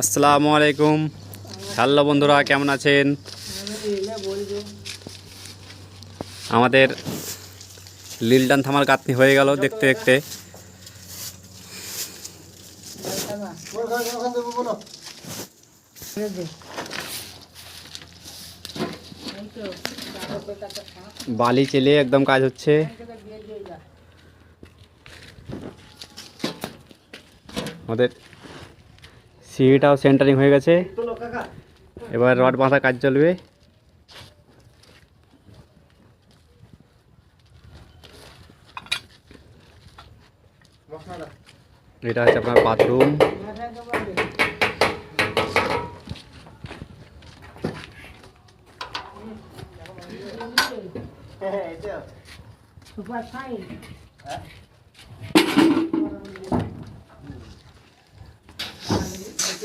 আসসালামু আলাইকুম। হ্যালো বন্ধুরা, কেমন আছেন? আমাদের লিলডান থামার গাঁথনি হয়ে গেল দেখতে দেখতে। বালি চেলে একদম কাজ হচ্ছে। আমাদের সিঁড়িটাও সেন্টারিং হয়ে গেছে। এবার রড বাঁধা কাজ চলবে। এটা হচ্ছে আপনার বাথরুম। Super fine.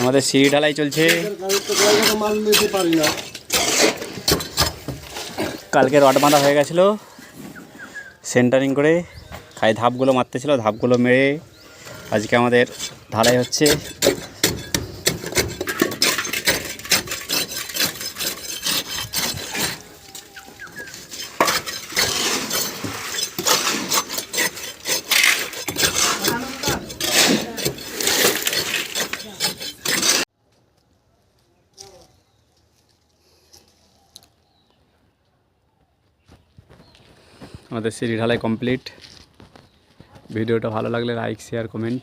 আমাদের সিঁড়ি ঢালাই চলছে। কালকে রড বাঁধা হয়ে গেছিল। সেন্টারিং করে খাই ধাপগুলো মারতেছিল, ধাপগুলো মেরে আজকে আমাদের ঢালাই হচ্ছে। আমাদের সিঁড়ি ঢালাই কমপ্লিট ভিডিওটা ভালো লাগলে লাইক শেয়ার কমেন্ট